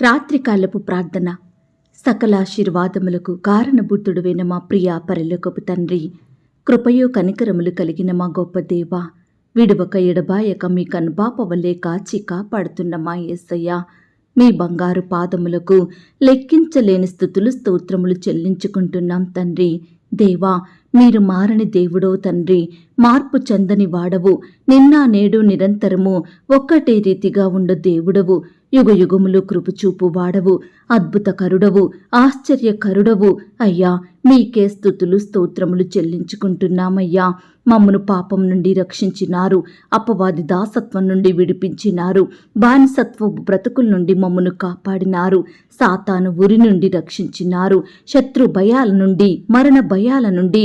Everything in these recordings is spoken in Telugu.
రాత్రికాలపు ప్రార్థన. సకలాశీర్వాదములకు కారణభూతుడువైన మా ప్రియ పరలోకపు తండ్రి కృపయో కనికరములు కలిగిన మా గొప్ప దేవ విడువక ఎడబాయక మీ కనుపాప వల్లే కాచి కాపాడుతున్న మా యేసయ్య మీ బంగారు పాదములకు లెక్కించలేని స్థుతులు స్తోత్రములు చెల్లించుకుంటున్నాం తండ్రి. దేవా మీరు మారని దేవుడో తండ్రి మార్పు చెందని వాడవు నిన్న నేడు నిరంతరము ఒక్కటే రీతిగా ఉండ దేవుడవు యుగ యుగములు కృపచూపు వాడవు అద్భుత కరుడవు ఆశ్చర్య కరుడవు అయ్యా మీకే స్థుతులు స్తోత్రములు చెల్లించుకుంటున్నామయ్యా. మమ్మను పాపం నుండి రక్షించినారు అపవాది దాసత్వం నుండి విడిపించినారు బానిసత్వపు బ్రతుకుల నుండి మమ్మను కాపాడినారు సాతాను ఉరి నుండి రక్షించినారు శత్రు భయాల నుండి మరణ భయాల నుండి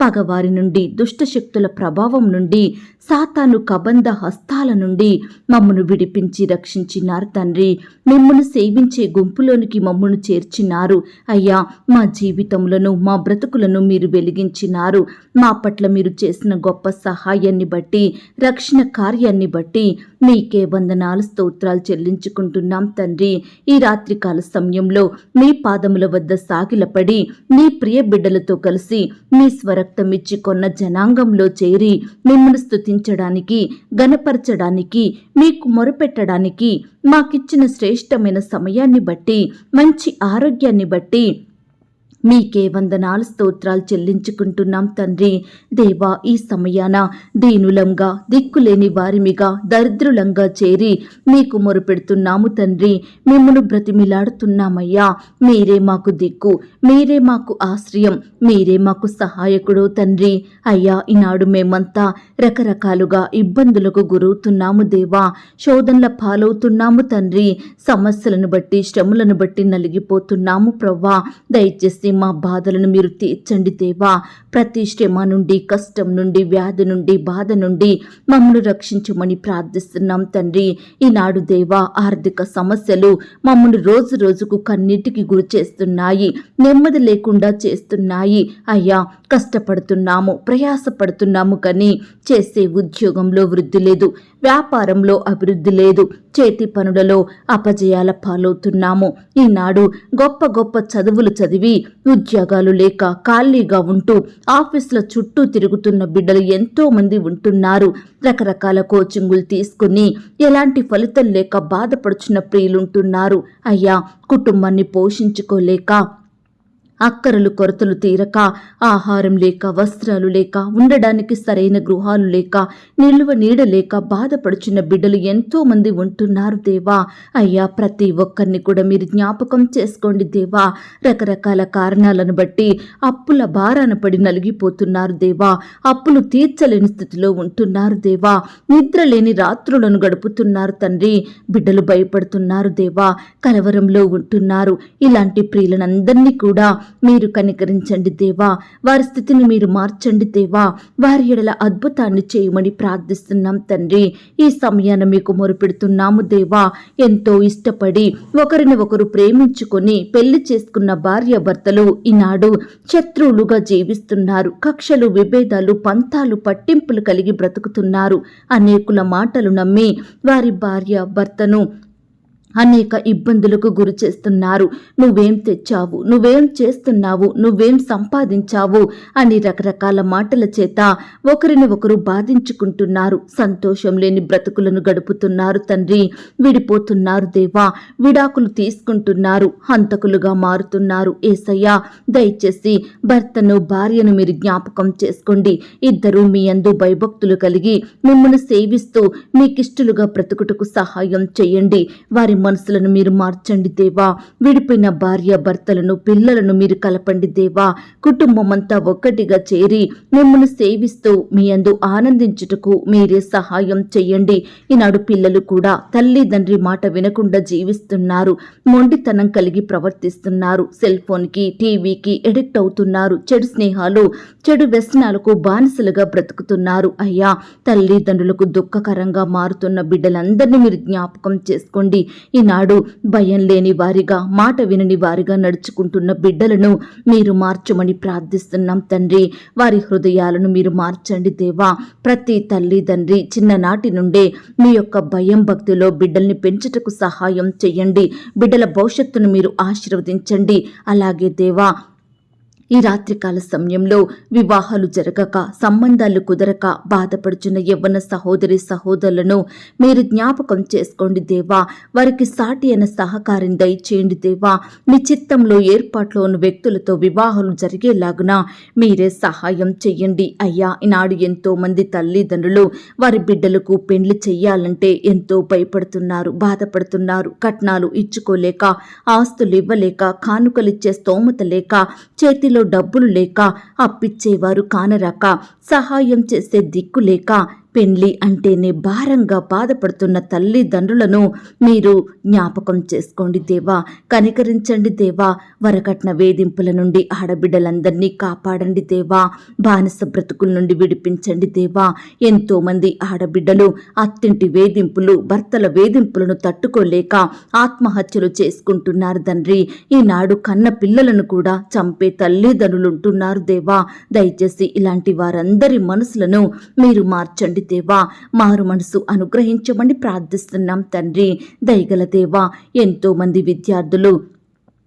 పగవారి నుండి దుష్టశక్తుల ప్రభావం నుండి సాతాను కబంధ హస్తాల నుండి మమ్మను విడిపించి రక్షించినారు తండ్రి. మిమ్మను సేవించే గుంపులోనికి మమ్మను చేర్చినారు. అయ్యా మా జీవితములను మా బ్రతుకులను మీరు వెలిగించినారు. మా పట్ల మీరు చేసిన గొప్ప సహాయాన్ని బట్టి రక్షణ కార్యాన్ని బట్టి మీకే వందనాలు స్తోత్రాలు చెల్లించుకుంటున్నాం తండ్రి. ఈ రాత్రికాల సమయంలో మీ పాదముల వద్ద సాగిలపడి మీ ప్రియ బిడ్డలతో కలిసి మీ స్వర రక్తమిచ్చి కొన్న జనాంగంలో చేరి మిమ్మల్ని స్థుతించడానికి గనపరచడానికి మీకు మొరపెట్టడానికి మాకిచ్చిన శ్రేష్టమైన సమయాన్ని బట్టి మంచి ఆరోగ్యాన్ని బట్టి మీకే వందనాలు స్తోత్రాలు చెల్లించుకుంటున్నాం తండ్రి. దేవా ఈ సమయాన దీనులంగా దిక్కులేని వారిమిగా దరిద్రులంగా చేరి మీకు మొరుపెడుతున్నాము తండ్రి. మిమ్మను బ్రతిమిలాడుతున్నామయ్యా. మీరే మాకు దిక్కు మీరే మాకు ఆశ్రయం మీరే మాకు సహాయకుడు తండ్రి. అయ్యా ఈనాడు మేమంతా రకరకాలుగా ఇబ్బందులకు గురవుతున్నాము దేవా. శోధనల పాలవుతున్నాము తండ్రి. సమస్యలను బట్టి శ్రమలను బట్టి నలిగిపోతున్నాము ప్రవ్వా. దయచేసి మా బాధలను మీరు తీర్చండి దేవా. ప్రతి శ్రమ నుండి కష్టం నుండి వ్యాధి నుండి బాధ నుండి మమ్మల్ని రక్షించమని ప్రార్థిస్తున్నాం తండ్రి. ఈనాడు దేవా ఆర్థిక సమస్యలు మమ్మల్ని రోజు రోజుకు కన్నీటికి గురి చేస్తున్నాయి నెమ్మది లేకుండా చేస్తున్నాయి. అయ్యా కష్టపడుతున్నాము ప్రయాసపడుతున్నాము కానీ చేసే ఉద్యోగంలో వృద్ధి లేదు వ్యాపారంలో అభివృద్ధి లేదు చేతి పనులలో అపజయాల పాలవుతున్నాము. ఈనాడు గొప్ప గొప్ప చదువులు చదివి ఉద్యోగాలు లేక ఖాళీగా ఉంటూ ఆఫీసుల చుట్టూ తిరుగుతున్న బిడ్డలు ఎంతో మంది ఉంటున్నారు. రకరకాల కోచింగులు తీసుకుని ఎలాంటి ఫలితం లేక బాధపడుచున్న ప్రియులుంటున్నారు. అయ్యా కుటుంబాన్ని పోషించుకోలేక అక్కరలు కొరతలు తీరక ఆహారం లేక వస్త్రాలు లేక ఉండడానికి సరైన గృహాలు లేక నిలువ నీడ లేక బాధపడుచున్న బిడ్డలు ఎంతో మంది ఉంటున్నారు దేవా. అయ్యా ప్రతి ఒక్కరిని కూడా మీరు జ్ఞాపకం చేసుకోండి దేవా. రకరకాల కారణాలను బట్టి అప్పుల భారాన పడి నలిగిపోతున్నారు దేవా. అప్పులు తీర్చలేని స్థితిలో ఉంటున్నారు దేవా. నిద్ర లేని రాత్రులను గడుపుతున్నారు తండ్రి. బిడ్డలు భయపడుతున్నారు దేవా. కలవరంలో ఉంటున్నారు. ఇలాంటి ప్రియులనందరినీ కూడా మీరు కనికరించండి దేవా. వారి స్థితిని మీరు మార్చండి దేవా. వారి ఎడల అద్భుతాన్ని చేయమని ప్రార్థిస్తున్నాం తండ్రి. ఈ సమయాన్ని మీకు మొరుపెడుతున్నాము దేవా. ఎంతో ఇష్టపడి ఒకరిని ఒకరు ప్రేమించుకొని పెళ్ళి చేసుకున్న భార్య భర్తలు ఈనాడు శత్రువులుగా జీవిస్తున్నారు. కక్షలు విభేదాలు పంతాలు పట్టింపులు కలిగి బ్రతుకుతున్నారు. అనేకుల మాటలు నమ్మి వారి భార్య భర్తను అనేక ఇబ్బందులకు గురి చేస్తున్నారు. నువ్వేం తెచ్చావు? నువ్వేం చేస్తున్నావు? నువ్వేం సంపాదించావు? అని రకరకాల మాటల చేత ఒకరిని ఒకరు బాధించుకుంటున్నారు. సంతోషం లేని బ్రతుకులను గడుపుతున్నారు తండ్రి. విడిపోతున్నారు దేవా. విడాకులు తీసుకుంటున్నారు. హంతకులుగా మారుతున్నారు. ఏసయ్యా దయచేసి భర్తను భార్యను మీరు జ్ఞాపకం చేసుకోండి. ఇద్దరు మీ అందు భయభక్తులు కలిగి మిమ్మల్ని సేవిస్తూ మీకిష్టలుగా బ్రతుకుటకు సహాయం చేయండి. వారి మనసులను మీరు మార్చండి దేవా. విడిపోయిన భార్య భర్తలను పిల్లలను మీరు కలపండి దేవా. కుటుంబమంతా ఒక్కటిగా చేరి మిమ్మల్ని సేవిస్తూ మీ అందు ఆనందించుటకు మీరే సహాయం చేయండి ఈనాడు పిల్లలు కూడా తల్లిదండ్రి మాట వినకుండా జీవిస్తున్నారు. మొండితనం కలిగి ప్రవర్తిస్తున్నారు. సెల్ ఫోన్కి టీవీకి ఎడిక్ట్ అవుతున్నారు. చెడు స్నేహాలు చెడు వ్యసనాలకు బానిసలుగా బ్రతుకుతున్నారు. అయ్యా తల్లిదండ్రులకు దుఃఖకరంగా మారుతున్న బిడ్డలందరినీ మీరు జ్ఞాపకం చేసుకోండి. ఈనాడు భయం లేని వారిగా మాట వినని వారిగా నడుచుకుంటున్న బిడ్డలను మీరు మార్చమని ప్రార్థిస్తున్నాం తండ్రి. వారి హృదయాలను మీరు మార్చండి దేవా. ప్రతి తల్లి తండ్రి చిన్ననాటి నుండే మీ యొక్క భయం భక్తిలో బిడ్డల్ని పెంచుటకు సహాయం చేయండి. బిడ్డల భవిష్యత్తును మీరు ఆశీర్వదించండి. అలాగే దేవా ఈ రాత్రికాల సమయంలో వివాహాలు జరగక సంబంధాలు కుదరక బాధపడుచున్న యవ్వన సహోదరి సహోదరులను మీరు జ్ఞాపకం చేసుకోండి దేవా. వారికి సాటి అయిన సహకారం దయచేయండి దేవా. మీ చిత్తంలో ఏర్పాట్లో ఉన్న వ్యక్తులతో వివాహాలు జరిగేలాగున మీరే సహాయం చెయ్యండి అయ్యా ఈనాడు ఎంతో మంది తల్లిదండ్రులు వారి బిడ్డలకు పెండ్లి చెయ్యాలంటే ఎంతో భయపడుతున్నారు బాధపడుతున్నారు. కట్నాలు ఇచ్చుకోలేక ఆస్తులు ఇవ్వలేక కానుకలిచ్చే స్తోమత లేక చేతిలో డబ్బులు లేక అప్పిచ్చేవారు కానరాక సహాయం చేసే దిక్కు లేక పెండ్లి అంటేనే భారంగా బాధపడుతున్న తల్లిదండ్రులను మీరు జ్ఞాపకం చేసుకోండి దేవా. కనికరించండి దేవా. వరకట్న వేధింపుల నుండి ఆడబిడ్డలందరినీ కాపాడండి దేవా. బానిస బ్రతుకుల నుండి విడిపించండి దేవా. ఎంతోమంది ఆడబిడ్డలు అత్తింటి వేధింపులు భర్తల వేధింపులను తట్టుకోలేక ఆత్మహత్యలు చేసుకుంటున్నారు తండ్రి. ఈనాడు కన్న పిల్లలను కూడా చంపే తల్లిదండ్రులుంటున్నారు దేవా. దయచేసి ఇలాంటి వారందరి మనసులను మీరు మార్చండి దేవా మారు మనసు అనుగ్రహించమని ప్రార్థిస్తున్నాం తండ్రి. దయగల దేవా ఎంతో మంది విద్యార్థులు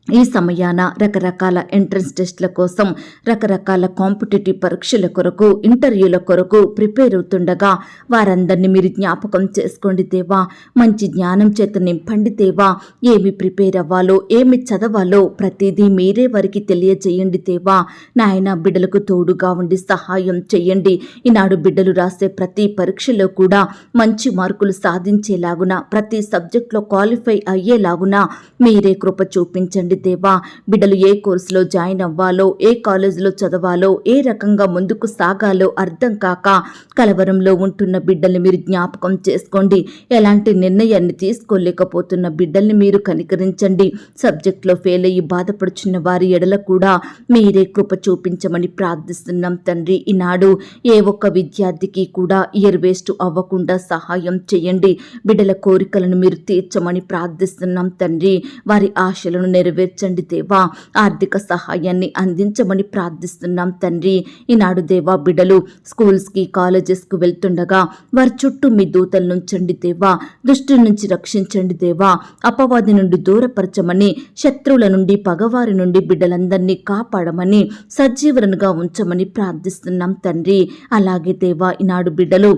ఈ సమయాన రకరకాల ఎంట్రన్స్ టెస్ట్ల కోసం రకరకాల కాంపిటేటివ్ పరీక్షల కొరకు ఇంటర్వ్యూల కొరకు ప్రిపేర్ అవుతుండగా వారందరినీ మీరు జ్ఞాపకం చేసుకోండి దేవా. మంచి జ్ఞానం చేత నింపండి దేవా. ఏమి ప్రిపేర్ అవ్వాలో ఏమి చదవాలో ప్రతిదీ మీరే వారికి తెలియజేయండి దేవా. నాయన బిడ్డలకు తోడుగా ఉండి సహాయం చేయండి. ఈనాడు బిడ్డలు రాసే ప్రతి పరీక్షలో కూడా మంచి మార్కులు సాధించేలాగున ప్రతి సబ్జెక్ట్లో క్వాలిఫై అయ్యేలాగున మీరే కృప చూపించండి దేవా. బిడ్డలు ఏ కోర్సులో జాయిన్ అవ్వాలో ఏ కాలేజీలో చదవాలో ఏ రకంగా ముందుకు సాగాలో అర్థం కాక కలవరంలో ఉంటున్న బిడ్డల్ని మీరు జ్ఞాపకం చేసుకోండి. ఎలాంటి నిర్ణయాన్ని తీసుకోలేకపోతున్న బిడ్డల్ని మీరు కనికరించండి. సబ్జెక్ట్లో ఫెయిల్ అయ్యి బాధపడుచున్న వారి ఎడల కూడా మీరే కృప చూపించమని ప్రార్థిస్తున్నాం తండ్రి. ఈనాడు ఏ ఒక్క విద్యార్థికి కూడా ఇయర్ వేస్ట్ అవ్వకుండా సహాయం చేయండి. బిడ్డల కోరికలను మీరు తీర్చమని ప్రార్థిస్తున్నాం తండ్రి. వారి ఆశలను నెరవేర్చండి దేవా. ఆర్థిక సహాయాన్ని అందించమని ప్రార్థిస్తున్నాం తండ్రి. ఈనాడు దేవా బిడ్డలు స్కూల్స్కి కాలేజెస్కు వెళ్తుండగా వారి చుట్టూ మీ దూతలు నుంచండి దేవా. దుష్టి నుంచి రక్షించండి దేవా. అపవాది నుండి దూరపరచమని శత్రువుల నుండి పగవారి నుండి బిడ్డలందరినీ కాపాడమని సజీవనుగా ఉంచమని ప్రార్థిస్తున్నాం తండ్రి. అలాగే దేవా ఈనాడు బిడ్డలు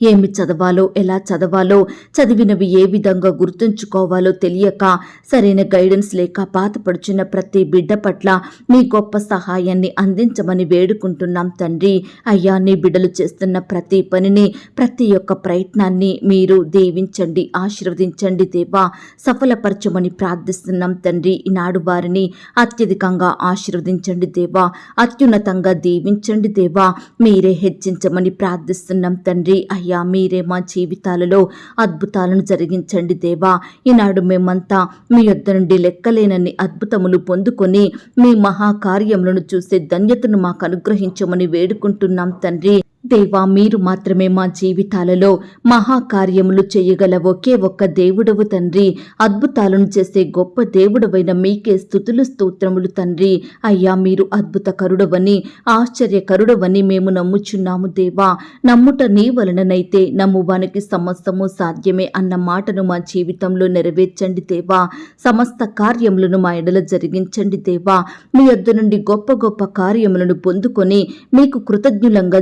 ఏమి చదవాలో ఎలా చదవాలో చదివినవి ఏ విధంగా గుర్తుంచుకోవాలో తెలియక సరైన గైడెన్స్ లేక బాధపడుచున్న ప్రతి బిడ్డ పట్ల మీ గొప్ప సహాయాన్ని అందించమని వేడుకుంటున్నాం తండ్రి. అయ్యా నీ బిడ్డలు చేస్తున్న ప్రతి పనిని ప్రతి ఒక్క ప్రయత్నాన్ని మీరు దీవించండి ఆశీర్వదించండి దేవా. సఫలపరచమని ప్రార్థిస్తున్నాం తండ్రి. ఈనాడు వారిని అత్యధికంగా ఆశీర్వదించండి దేవా. అత్యున్నతంగా దీవించండి దేవా. మీరే హెచ్చించమని ప్రార్థిస్తున్నాం తండ్రి. అయ్యా మీరే మా జీవితాలలో అద్భుతాలను జరిగించండి దేవా. ఈనాడు మేమంతా మీ యొద్ద నుండి లెక్కలేనన్ని అద్భుతములు పొందుకొని మీ మహాకార్యములను చూసే ధన్యతను మాకు అనుగ్రహించమని వేడుకుంటున్నాం తండ్రి. దేవా మీరు మాత్రమే మా జీవితాలలో మహాకార్యములు చేయగల ఒకే ఒక్క దేవుడవు తండ్రి. అద్భుతాలను చేసే గొప్ప దేవుడవైన మీకే స్థుతులు స్తోత్రములు తండ్రి. అయ్యా మీరు అద్భుత కరుడవని ఆశ్చర్యకరుడవని మేము నమ్ముచున్నాము దేవా. నమ్ముట నీ వలననైతే నమ్మువానికి సమస్తము సాధ్యమే అన్న మాటను మా జీవితంలో నెరవేర్చండి దేవా. సమస్త కార్యములను మా ఎడల జరిగించండి దేవా. మీ యొద్ద నుండి గొప్ప గొప్ప కార్యములను పొందుకొని మీకు కృతజ్ఞులంగా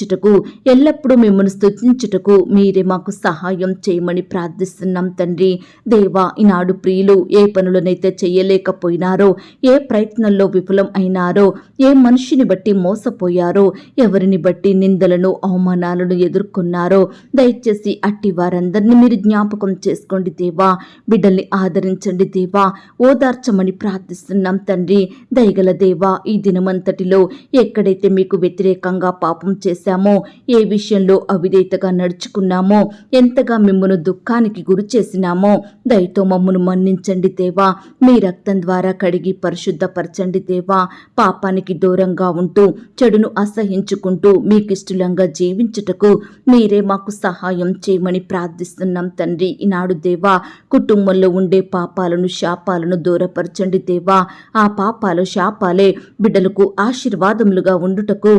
రక్షించుటకు ఎల్లప్పుడూ మిమ్మల్ని స్థుతించుటకు మీరే మాకు సహాయం చేయమని ప్రార్థిస్తున్నాం తండ్రి. దేవా ఈనాడు ప్రియులు ఏ పనులనైతే చేయలేకపోయినారో ఏ ప్రయత్నంలో విఫలం అయినారో ఏ మనిషిని బట్టి మోసపోయారో ఎవరిని బట్టి నిందలను అవమానాలను ఎదుర్కొన్నారో దయచేసి అట్టి వారందరినీ మీరు జ్ఞాపకం చేసుకోండి దేవా. బిడ్డల్ని ఆదరించండి దేవా. ఓదార్చమని ప్రార్థిస్తున్నాం తండ్రి. దయగల దేవా ఈ దినమంతటిలో ఎక్కడైతే మీకు వ్యతిరేకంగా పాపం చేశారు చేశామో? ఏ విషయంలో అవిదేతగా నడుచుకున్నామో? ఎంతగా మిమ్మను దుఃఖానికి గురి చేసినామో? దయతో మమ్మను మన్నించండి దేవా. మీ రక్తం ద్వారా కడిగి పరిశుద్ధపరచండి దేవా. పాపానికి దూరంగా ఉంటూ చెడును అసహించుకుంటూ మీకిష్టలంగా జీవించుటకు మీరే మాకు సహాయం చేయమని ప్రార్థిస్తున్నాం తండ్రి. ఈనాడు దేవా కుటుంబంలో ఉండే పాపాలను శాపాలను దూరపరచండి దేవా. ఆ పాపాలు శాపాలే బిడ్డలకు ఆశీర్వాదములుగా ఉండుటకు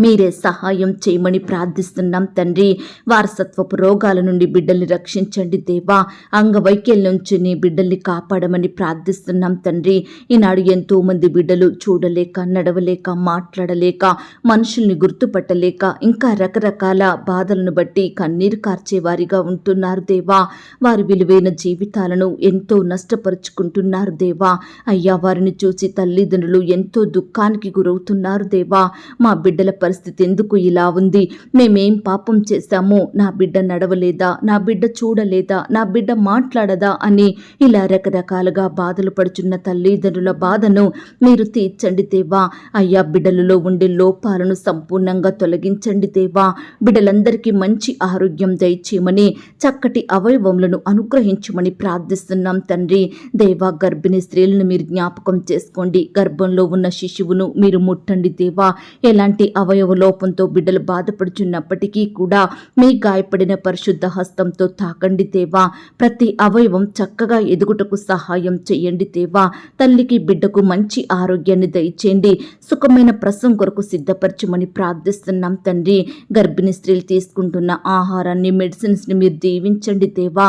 మీరే సహాయం చేయమని ప్రార్థిస్తున్నాం తండ్రి. వారసత్వపు రోగాల నుండి బిడ్డల్ని రక్షించండి దేవా. అంగవైకల్యం నుంచి నీ బిడ్డల్ని కాపాడమని ప్రార్థిస్తున్నాం తండ్రి. ఈనాడు ఎంతో మంది బిడ్డలు చూడలేక నడవలేక మాట్లాడలేక మనుషుల్ని గుర్తుపట్టలేక ఇంకా రకరకాల బాధలను బట్టి కన్నీరు కార్చేవారిగా ఉంటున్నారు దేవా. వారి విలువైన జీవితాలను ఎంతో నష్టపరుచుకుంటున్నారు దేవా. అయ్యా వారిని చూసి తల్లిదండ్రులు ఎంతో దుఃఖానికి గురవుతున్నారు దేవా. మా బిడ్డల పరిస్థితి ఎందుకు ఇలా ఉంది? మేమేం పాపం చేశామో? నా బిడ్డ నడవలేదా? నా బిడ్డ చూడలేదా? నా బిడ్డ మాట్లాడదా? అని ఇలా రకరకాలుగా బాధలు పడుచున్న తల్లిదండ్రుల బాధను మీరు తీర్చండి దేవా. అయ్యా బిడ్డలలో ఉండే లోపాలను సంపూర్ణంగా తొలగించండి దేవా. బిడ్డలందరికీ మంచి ఆరోగ్యం దయచేయమని చక్కటి అవయవములను అనుగ్రహించమని ప్రార్థిస్తున్నాం తండ్రి. దేవా గర్భిణీ స్త్రీలను మీరు జ్ఞాపకం చేసుకోండి. గర్భంలో ఉన్న శిశువును మీరు ముట్టండి దేవా. ఎలాంటి అవయవ లోపంతో బిడ్డలు బాధపడుచున్నప్పటికీ కూడా మీ గాయపడిన పరిశుద్ధ హస్తంతో తాకండి దేవా. ప్రతి అవయవం చక్కగా ఎదుగుటకు సహాయం చేయండి దేవా. తల్లికి బిడ్డకు మంచి ఆరోగ్యాన్ని దయచేయండి. సుఖమైన ప్రసవం కొరకు సిద్ధపరచమని ప్రార్థిస్తున్నాం తండ్రి. గర్భిణీ స్త్రీలు తీసుకుంటున్న ఆహారాన్ని మెడిసిన్స్ని మీరు దీవించండి దేవా.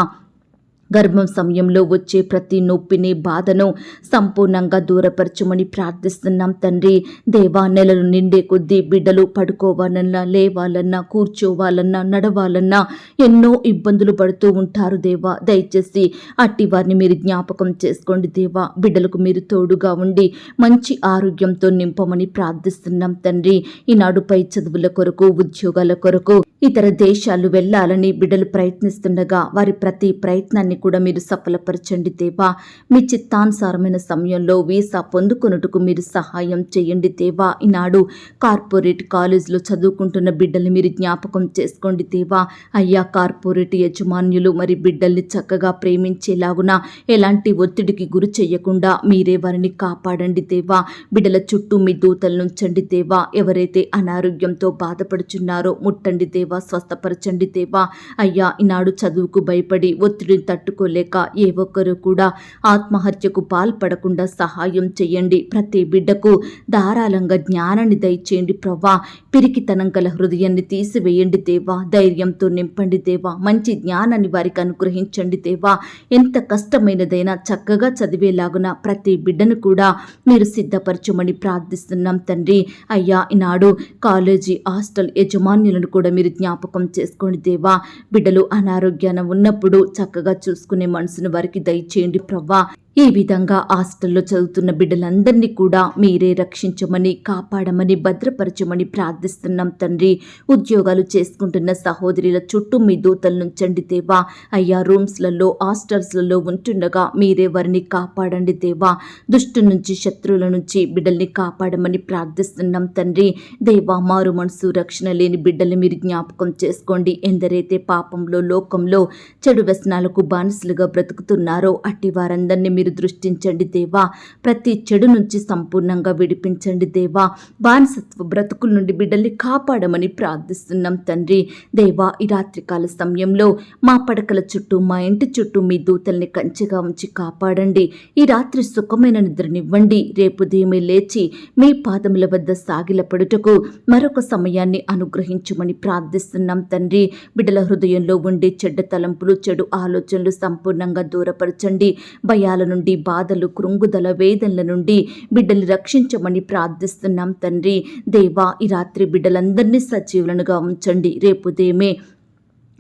గర్భం సమయంలో వచ్చే ప్రతి నొప్పిని బాధను సంపూర్ణంగా దూరపరచమని ప్రార్థిస్తున్నాం తండ్రి. దేవా నెలలు నిండే కొద్దీ బిడ్డలు పడుకోవాలన్నా లేవాలన్నా కూర్చోవాలన్నా నడవాలన్నా ఎన్నో ఇబ్బందులు పడుతూ ఉంటారు దేవా. దయచేసి అట్టి వారిని మీరు జ్ఞాపకం చేసుకోండి దేవా. బిడ్డలకు మీరు తోడుగా ఉండి మంచి ఆరోగ్యంతో నింపమని ప్రార్థిస్తున్నాం తండ్రి. ఈనాడు పై చదువుల కొరకు ఉద్యోగాల కొరకు ఇతర దేశాలు వెళ్ళాలని బిడ్డలు ప్రయత్నిస్తుండగా వారి ప్రతి ప్రయత్నాన్ని కూడా మీరు సఫలపరచండి దేవా. మీ చిత్తానుసారమైన సమయంలో వీసా పొందుకొనుటకు మీరు సహాయం చేయండి దేవా. ఈనాడు కార్పొరేట్ కాలేజీలో చదువుకుంటున్న బిడ్డల్ని మీరు జ్ఞాపకం చేసుకోండి దేవా. అయ్యా కార్పొరేట్ యజమాన్యులు మరి బిడ్డల్ని చక్కగా ప్రేమించేలాగున ఎలాంటి ఒత్తిడికి గురి చేయకుండా మీరే వారిని కాపాడండి దేవా. బిడ్డల చుట్టూ మీ దూతలు నుంచండి దేవా. ఎవరైతే అనారోగ్యంతో బాధపడుచున్నారో ముట్టండి దేవా స్వస్థపరచండి దేవా. అయ్యా ఈనాడు చదువుకు భయపడి ఒత్తిడిని తట్టుకోలేక ఏ ఒక్కరూ కూడా ఆత్మహత్యకు పాల్పడకుండా సహాయం చేయండి. ప్రతి బిడ్డకు ధారాళంగా జ్ఞానాన్ని దయచేయండి. ప్రవ్వా పిరికితనం గల హృదయాన్ని తీసివేయండి దేవా ధైర్యంతో నింపండి దేవా మంచి జ్ఞానాన్ని వారికి అనుగ్రహించండి దేవా. ఎంత కష్టమైనదైనా చక్కగా చదివేలాగున ప్రతి బిడ్డను కూడా మీరు సిద్ధపరచమని ప్రార్థిస్తున్నాం తండ్రి. అయ్యా ఈనాడు కాలేజీ హాస్టల్ యజమాన్యులను కూడా మీరు జ్ఞాపకం చేసుకోండి దేవా. బిడ్డలు అనారోగ్యాన ఉన్నప్పుడు చక్కగా చూసుకునే మనసును వారికి దయచేయండి ప్రవ్వా. ఈ విధంగా హాస్టల్లో చదువుతున్న బిడ్డలందరినీ కూడా మీరే రక్షించమని కాపాడమని భద్రపరచమని ప్రార్థిస్తున్నాం తండ్రి. ఉద్యోగాలు చేసుకుంటున్న సహోదరుల చుట్టూ మీ దూతలు నుంచండి దేవా. అయ్యా రూమ్స్లలో హాస్టల్స్లలో ఉంటుండగా మీరే వారిని కాపాడండి దేవా. దుష్టు నుంచి శత్రువుల నుంచి బిడ్డల్ని కాపాడమని ప్రార్థిస్తున్నాం తండ్రి. దేవా మారు మనసు రక్షణ లేని బిడ్డల్ని మీరు జ్ఞాపకం చేసుకోండి. ఎందరైతే పాపంలో లోకంలో చెడు వ్యసనాలకు బానిసలుగా బ్రతుకుతున్నారో అట్టి వారందరినీ మీరు దృష్టించండి దేవా. ప్రతి చెడు నుంచి సంపూర్ణంగా విడిపించండి దేవా. బానిసత్వ బ్రతుకుల నుండి బిడ్డల్ని కాపాడమని ప్రార్థిస్తున్నాం తండ్రి. దేవా ఈ రాత్రికాల సమయంలో మా పడకల చుట్టూ మా ఇంటి చుట్టూ మీ దూతల్ని కంచెగా ఉంచి కాపాడండి. ఈ రాత్రి సుఖమైన నిద్రనివ్వండి. రేపు దేమే లేచి మీ పాదముల వద్ద సాగిలపడుటకు మరొక సమయాన్ని అనుగ్రహించమని ప్రార్థిస్తున్నాం తండ్రి. బిడ్డల హృదయంలో ఉండే చెడ్డ తలంపులు చెడు ఆలోచనలు సంపూర్ణంగా దూరపరచండి. భయాలను నుండి బాధలు కృంగుదల వేదనల నుండి బిడ్డలు రక్షించమని ప్రార్థిస్తున్నాం తండ్రి. దేవా ఈ రాత్రి బిడ్డలందరినీ సజీవులనుగా ఉంచండి. రేపు ఉదయమే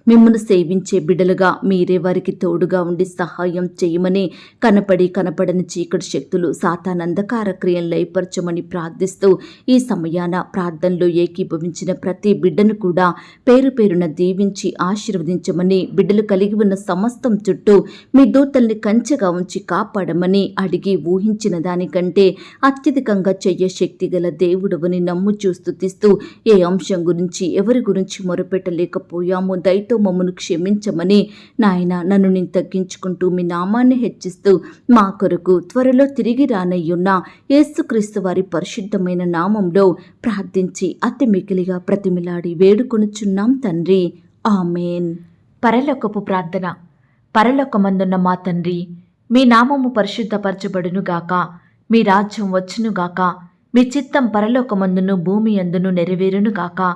మిమ్మల్ని సేవించే బిడలుగా మీరే వారికి తోడుగా ఉండి సహాయం చేయమని కనపడి కనపడని చీకటి శక్తులు సాతానందకార క్రియలు లయపరచమని ప్రార్థిస్తూ ఈ సమయాన ప్రార్థనలో ఏకీభవించిన ప్రతి బిడ్డను కూడా పేరు పేరున దీవించి ఆశీర్వదించమని బిడ్డలు కలిగి ఉన్న సమస్తం చుట్టూ మీ దూతల్ని కంచెగా ఉంచి కాపాడమని అడిగి ఊహించిన దానికంటే అత్యధికంగా చెయ్య శక్తి గల దేవుడవని నమ్ము చూస్తుతిస్తూ ఏ అంశం గురించి ఎవరి గురించి మొరపెట్టలేకపోయామో దయతో మమ్మను క్షమించమని నాయన నన్ను నేను తగ్గించుకుంటూ మీ నామాన్ని హెచ్చిస్తూ మా కొరకు త్వరలో తిరిగి రానయ్యున్న యేసుక్రీస్తు వారి పరిశుద్ధమైన నామంలో ప్రార్థించి అతి మికిలిగా ప్రతిమిలాడి వేడుకొనుచున్నాం తండ్రి. ఆమెన్. పరలోకపు ప్రార్థన. పరలోకమందున్న మా తండ్రి మీ నామము పరిశుద్ధపరచబడునుగాక మీ రాజ్యం వచ్చునుగాక మీ చిత్తం పరలోకమందును భూమి అందును నెరవేరునుగాక